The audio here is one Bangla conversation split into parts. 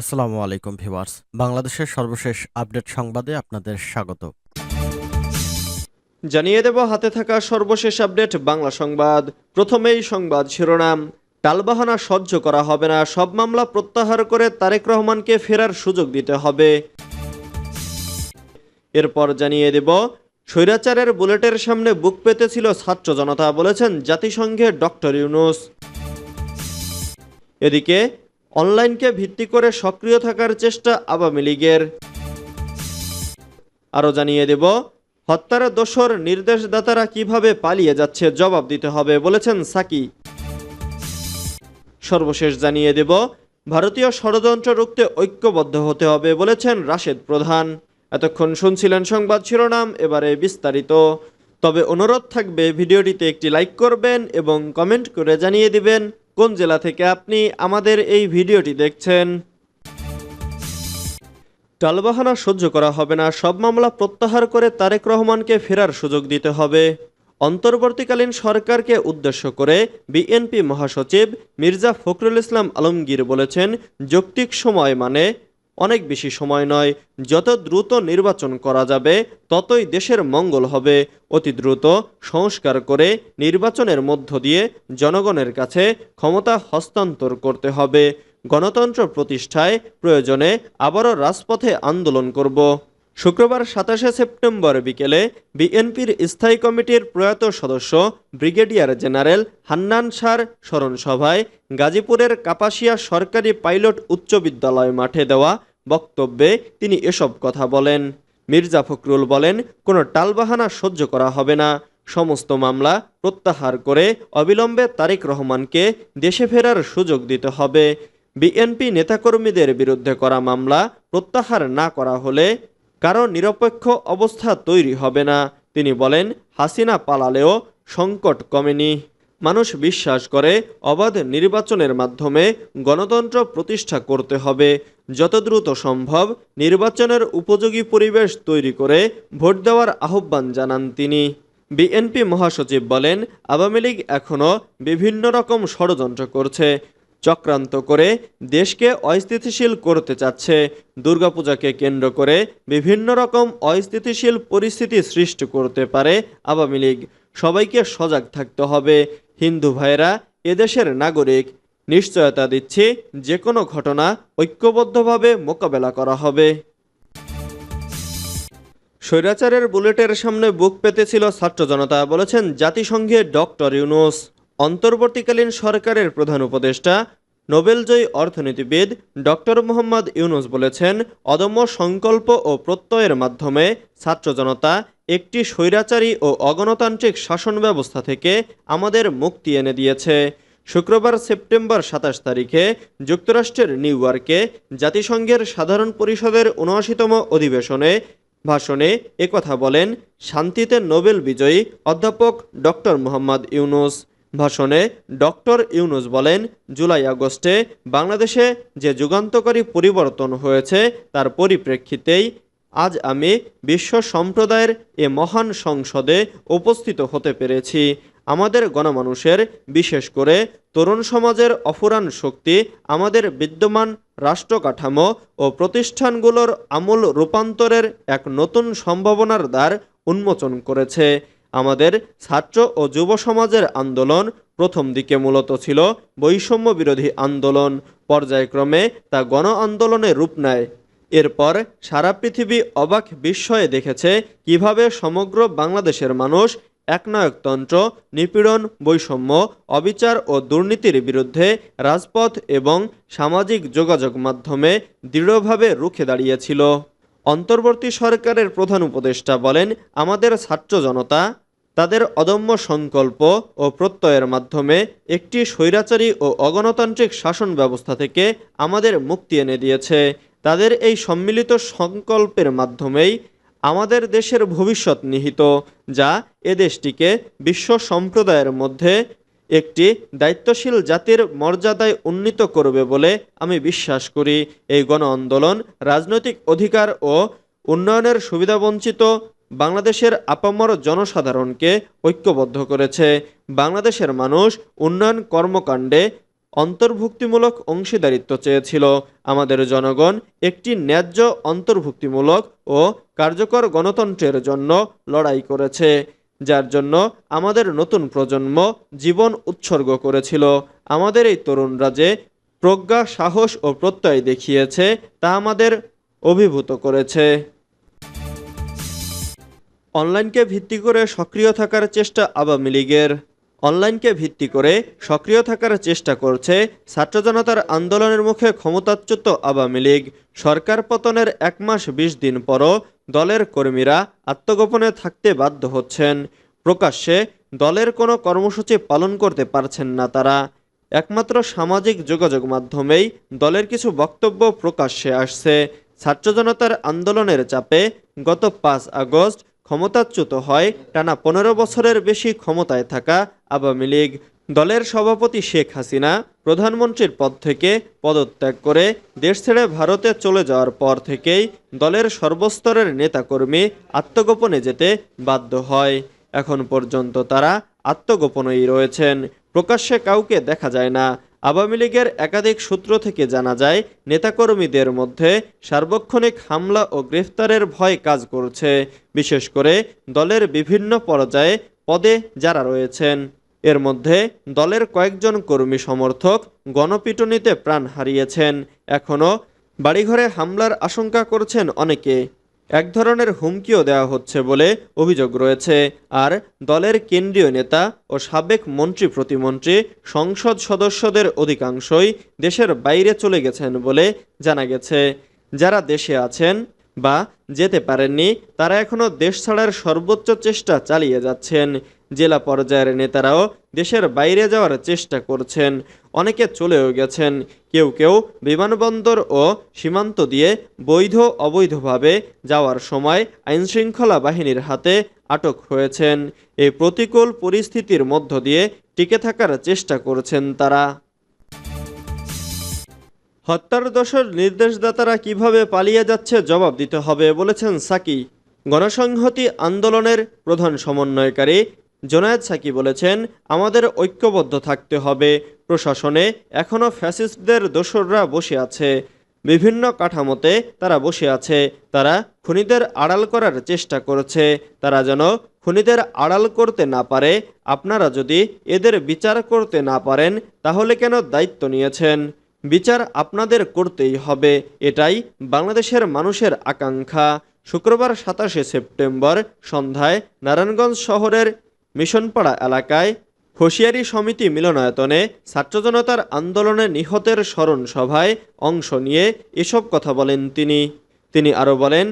আসসালামু আলাইকুম, ভিউয়ার্স। বাংলাদেশের সর্বশেষ আপডেট সংবাদে আপনাদের স্বাগত। জানিয়ে দেব, হাতে থাকা সর্বশেষ আপডেট, বাংলা সংবাদ। প্রথমেই সংবাদ শিরোনাম। টালবাহানা সহ্য করা হবে না, সব মামলা প্রত্যাহার করে তারেক রহমানকে ফেরার সুযোগ দিতে হবে। এরপর জানিয়ে দেব, স্বৈরাচারের বুলেটের সামনে বুক পেতেছিল ছাত্র জনতা বলেছেন জাতিসংঘের ডক্টর ইউনুস। এদিকে অনলাইনকে ভিত্তি করে সক্রিয় থাকার চেষ্টা আওয়ামী লীগের। আরও জানিয়ে দেব, হত্যার দোসর নির্দেশদাতারা কীভাবে পালিয়ে যাচ্ছে জবাব দিতে হবে বলেছেন সাকি। সর্বশেষ জানিয়ে দেব, ভারতীয় ষড়যন্ত্র রুখতে ঐক্যবদ্ধ হতে হবে বলেছেন রাশেদ প্রধান। এতক্ষণ শুনছিলেন সংবাদ শিরোনাম, এবারে বিস্তারিত। তবে অনুরোধ থাকবে, ভিডিওটিতে একটি লাইক করবেন এবং কমেন্ট করে জানিয়ে দিবেন। কোন জেলা থেকে আপনি আমাদের এই ভিডিওটি দেখছেন? টালবাহানা সহ্য করা হবে না, সব মামলা প্রত্যাহার করে তারেক রহমানকে ফেরার সুযোগ দিতে হবে। অন্তর্বর্তীকালীন সরকারকে উদ্দেশ্য করে বিএনপি মহাসচিব মির্জা ফখরুল ইসলাম আলমগীর বলেছেন, যৌক্তিক সময় মানে অনেক বেশি সময় নয়। যত দ্রুত নির্বাচন করা যাবে, ততই দেশের মঙ্গল হবে। অতি দ্রুত সংস্কার করে নির্বাচনের মধ্য দিয়ে জনগণের কাছে ক্ষমতা হস্তান্তর করতে হবে। গণতন্ত্র প্রতিষ্ঠায় প্রয়োজনে আবারও রাজপথে আন্দোলন করব। শুক্রবার সাতাশে সেপ্টেম্বর বিকেলে বিএনপির স্থায়ী কমিটির প্রয়াত সদস্য ব্রিগেডিয়ার জেনারেল হান্নান সার স্মরণ সভায় গাজীপুরের কাপাসিয়া সরকারি পাইলট উচ্চ বিদ্যালয় মাঠে দেওয়া বক্তব্যে তিনি এসব কথা বলেন। মির্জা ফখরুল বলেন, কোনো টালবাহানা সহ্য করা হবে না। সমস্ত মামলা প্রত্যাহার করে অবিলম্বে তারেক রহমানকে দেশে ফেরার সুযোগ দিতে হবে। বিএনপি নেতাকর্মীদের বিরুদ্ধে করা মামলা প্রত্যাহার না করা হলে কারও নিরপেক্ষ অবস্থা তৈরি হবে না। তিনি বলেন, হাসিনা পালালেও সংকট কমেনি। মানুষ বিশ্বাস করে, অবাধ নির্বাচনের মাধ্যমে গণতন্ত্র প্রতিষ্ঠা করতে হবে। যত দ্রুত সম্ভব নির্বাচনের উপযোগী পরিবেশ তৈরি করে ভোট দেওয়ার আহ্বান জানান তিনি। বিএনপি মহাসচিব বলেন, আওয়ামী লীগ এখনও বিভিন্ন রকম ষড়যন্ত্র করছে। চক্রান্ত করে দেশকে অস্থিতিশীল করতে চাচ্ছে। দুর্গাপূজাকে কেন্দ্র করে বিভিন্ন রকম অস্থিতিশীল পরিস্থিতি সৃষ্টি করতে পারে আওয়ামী লীগ। সবাইকে সজাগ থাকতে হবে। হিন্দু ভাইয়েরা, এদেশের নাগরিক, নিশ্চয়তা দিচ্ছি যে কোনো ঘটনা ঐক্যবদ্ধভাবে মোকাবেলা করা হবে। স্বৈরাচারের বুলেটের সামনে বুক পেতেছিল ছাত্র জনতা, বলেছেন জাতিসংঘের ডক্টর ইউনুস। অন্তর্বর্তীকালীন সরকারের প্রধান উপদেষ্টা, নোবেলজয়ী অর্থনীতিবিদ ডক্টর মোহাম্মদ ইউনুস বলেছেন, অদম্য সংকল্প ও প্রত্যয়ের মাধ্যমে ছাত্র জনতা একটি স্বৈরাচারী ও অগণতান্ত্রিক শাসন ব্যবস্থা থেকে আমাদের মুক্তি এনে দিয়েছে। শুক্রবার সেপ্টেম্বর সাতাশ তারিখে যুক্তরাষ্ট্রের নিউ ইয়র্কে জাতিসংঘের সাধারণ পরিষদের উনআশিতম অধিবেশনে ভাষণে একথা বলেন শান্তিতে নোবেল বিজয়ী অধ্যাপক ডক্টর মোহাম্মদ ইউনুস। ভাষণে ডক্টর ইউনুস বলেন, জুলাই আগস্টে বাংলাদেশে যে যুগান্তকারী পরিবর্তন হয়েছে তার পরিপ্রেক্ষিতেই আজ আমি বিশ্ব সম্প্রদায়ের এ মহান সংসদে উপস্থিত হতে পেরেছি। আমাদের গণমানুষের, বিশেষ করে তরুণ সমাজের অফুরান শক্তি, আমাদের বিদ্যমান রাষ্ট্র কাঠামো ও প্রতিষ্ঠানগুলোর আমূল রূপান্তরের এক নতুন সম্ভাবনার দ্বার উন্মোচন করেছে। আমাদের ছাত্র ও যুব সমাজের আন্দোলন প্রথম দিকে মূলত ছিল বৈষম্য বিরোধী আন্দোলন। পর্যায়ক্রমে তা গণ আন্দোলনে রূপ নেয়। এরপর সারা পৃথিবী অবাক বিস্ময়ে দেখেছে কীভাবে সমগ্র বাংলাদেশের মানুষ একনায়কতন্ত্র, নিপীড়ন, বৈষম্য, অবিচার ও দুর্নীতির বিরুদ্ধে রাজপথ এবং সামাজিক যোগাযোগ মাধ্যমে দৃঢ়ভাবে রুখে দাঁড়িয়েছিল। অন্তর্বর্তী সরকারের প্রধান উপদেষ্টা বলেন, আমাদের ছাত্র জনতা তাদের অদম্য সংকল্প ও প্রত্যয়ের মাধ্যমে একটি স্বৈরাচারী ও অগণতান্ত্রিক শাসন ব্যবস্থা থেকে আমাদের মুক্তি এনে দিয়েছে। তাদের এই সম্মিলিত সংকল্পের মাধ্যমেই আমাদের দেশের ভবিষ্যৎ নিহিত, যা এ দেশটিকে বিশ্ব সম্প্রদায়ের মধ্যে একটি দায়িত্বশীল জাতির মর্যাদায় উন্নীত করবে বলে আমি বিশ্বাস করি। এই গণ আন্দোলন রাজনৈতিক অধিকার ও উন্নয়নের সুবিধাবঞ্চিত বাংলাদেশের আপামর জনসাধারণকে ঐক্যবদ্ধ করেছে। বাংলাদেশের মানুষ উন্নয়ন কর্মকাণ্ডে অন্তর্ভুক্তিমূলক অংশীদারিত্ব চেয়েছিল। আমাদের জনগণ একটি ন্যায্য অন্তর্ভুক্তিমূলক ও কার্যকর গণতন্ত্রের জন্য লড়াই করেছে, যার জন্য আমাদের নতুন প্রজন্ম জীবন উৎসর্গ করেছিল। আমাদের এই তরুণরা যে প্রজ্ঞা, সাহস ও প্রত্যয় দেখিয়েছে, তা আমাদের অভিভূত করেছে। অনলাইনকে ভিত্তি করে সক্রিয় থাকার চেষ্টা আওয়ামী লীগের। অনলাইনকে ভিত্তি করে সক্রিয় থাকার চেষ্টা করছে ছাত্র জনতার আন্দোলনের মুখে ক্ষমতাচ্যুত আওয়ামী লীগ। সরকার পতনের এক মাস বিশ দিন পরও দলের কর্মীরা আত্মগোপনে থাকতে বাধ্য হচ্ছেন। প্রকাশ্যে দলের কোনো কর্মসূচি পালন করতে পারছেন না তারা। একমাত্র সামাজিক যোগাযোগ মাধ্যমেই দলের কিছু বক্তব্য প্রকাশ্যে আসছে। ছাত্র জনতার আন্দোলনের চাপে গত পাঁচ আগস্ট ক্ষমতাচ্যুত হয়, টানা পনেরো বছরের বেশি ক্ষমতায় থাকা আওয়ামী লীগ দলের সভাপতি শেখ হাসিনা প্রধানমন্ত্রীর পদ থেকে পদত্যাগ করে দেশ ছেড়ে ভারতে চলে যাওয়ার পর থেকেই দলের সর্বস্তরের নেতাকর্মী আত্মগোপনে যেতে বাধ্য হয়। এখন পর্যন্ত তারা আত্মগোপনেই রয়েছেন। প্রকাশ্যে কাউকে দেখা যায় না। আওয়ামী লীগের একাধিক সূত্র থেকে জানা যায়, নেতাকর্মীদের মধ্যে সার্বক্ষণিক হামলা ও গ্রেফতারের ভয় কাজ করছে। বিশেষ করে দলের বিভিন্ন পর্যায়ে পদে যারা রয়েছেন। এর মধ্যে দলের কয়েকজন কর্মী সমর্থক গণপিটুনিতে প্রাণ হারিয়েছেন। এখনও বাড়িঘরে হামলার আশঙ্কা করছেন অনেকে। এক ধরনের হুমকিও দেওয়া হচ্ছে বলে অভিযোগ রয়েছে। আর দলের কেন্দ্রীয় নেতা ও সাবেক মন্ত্রী প্রতিমন্ত্রী, সংসদ সদস্যদের অধিকাংশই দেশের বাইরে চলে গেছেন বলে জানা গেছে। যারা দেশে আছেন বা যেতে পারেননি, তারা এখনও দেশ ছাড়ার সর্বোচ্চ চেষ্টা চালিয়ে যাচ্ছেন। জেলা পর্যায়ের নেতারাও দেশের বাইরে যাওয়ার চেষ্টা করছেন। অনেকে চলেও গেছেন। কেউ কেউ বিমানবন্দর ও সীমান্ত দিয়ে বৈধ অবৈধভাবে যাওয়ার সময় আইনশৃঙ্খলা বাহিনীর হাতে আটক হয়েছেন। এই প্রতিকূল পরিস্থিতির মধ্য দিয়ে টিকে থাকার চেষ্টা করছেন তারা। হত্যার দোষের নির্দেশদাতারা কীভাবে পালিয়ে যাচ্ছে জবাব দিতে হবে বলেছেন সাকি। গণসংহতি আন্দোলনের প্রধান সমন্বয়কারী জোনায়েদ সাকি বলেছেন, আমাদের ঐক্যবদ্ধ থাকতে হবে। প্রশাসনে এখনও ফ্যাসিস্টদের দোসররা বসে আছে। বিভিন্ন কাঠামোতে তারা বসে আছে। তারা খুনিদের আড়াল করার চেষ্টা করছে। তারা যেন খুনিদের আড়াল করতে না পারে। আপনারা যদি এদের বিচার করতে না পারেন, তাহলে কেন দায়িত্ব নিয়েছেন? বিচার আপনাদের করতেই হবে। এটাই বাংলাদেশের মানুষের আকাঙ্ক্ষা। শুক্রবার সাতাশে সেপ্টেম্বর সন্ধ্যায় নারায়ণগঞ্জ শহরের মিশনপাড়া এলাকায় হুঁশিয়ারি সমিতি মিলনায়তনে ছাত্র জনতার আন্দোলনে নিহতের স্মরণ সভায় অংশ নিয়ে এসব কথা বলেন তিনি। তিনি আরও বলেন,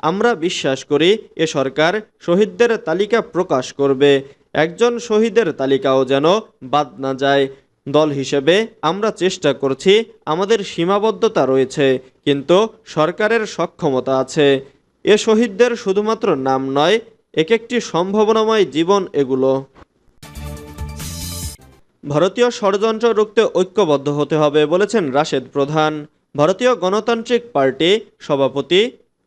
আমরা বিশ্বাস করি এ সরকার শহীদদের তালিকা প্রকাশ করবে। একজন শহীদের তালিকাও যেন বাদ না যায়। দল হিসেবে আমরা চেষ্টা করছি, আমাদের সীমাবদ্ধতা রয়েছে, কিন্তু সরকারের সক্ষমতা আছে। এ শহীদদের শুধুমাত্র নাম নয় এক একটি সম্ভাবনাময় জীবন এগুলো। ভারতীয় ষড়যন্ত্র রুখতে ঐক্যবদ্ধ হতে হবে বলেছেন রাশেদ প্রধান। ভারতীয় গণতান্ত্রিক পার্টি সভাপতি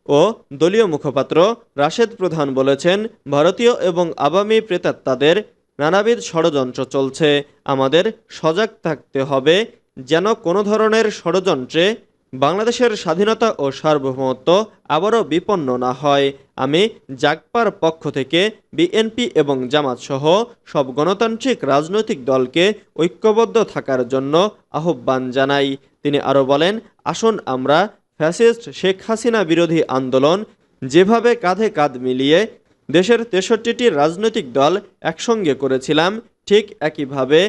ও দলীয় মুখপাত্র রাশেদ প্রধান বলেছেন, ভারতীয় এবং আবামী প্রেতাত্মাদের নানাবিধ ষড়যন্ত্র চলছে। আমাদের সজাগ থাকতে হবে যেন কোনো ধরনের ষড়যন্ত্রে বাংলাদেশের স্বাধীনতা ও সার্বভৌমত্ব আবারও বিপন্ন না হয়। আমি জাগপার পক্ষ থেকে বিএনপি এবং জামাত সহ সব গণতান্ত্রিক রাজনৈতিক দলকে ঐক্যবদ্ধ থাকার জন্য আহ্বান জানাই। তিনি আরও বলেন, আসুন আমরা ফ্যাসিস্ট শেখ হাসিনা বিরোধী আন্দোলন যেভাবে কাঁধে কাঁধ মিলিয়ে দেশের তেষট্টিটি রাজনৈতিক দল একসঙ্গে করেছিলাম, ঠিক একইভাবে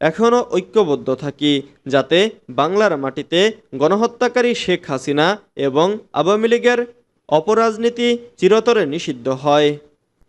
এখনও ঐক্যবদ্ধ থাকি যাতে বাংলার মাটিতে গণহত্যাকারী শেখ হাসিনা এবং আওয়ামী লীগের অপরাজনীতি চিরতরে নিষিদ্ধ হয়।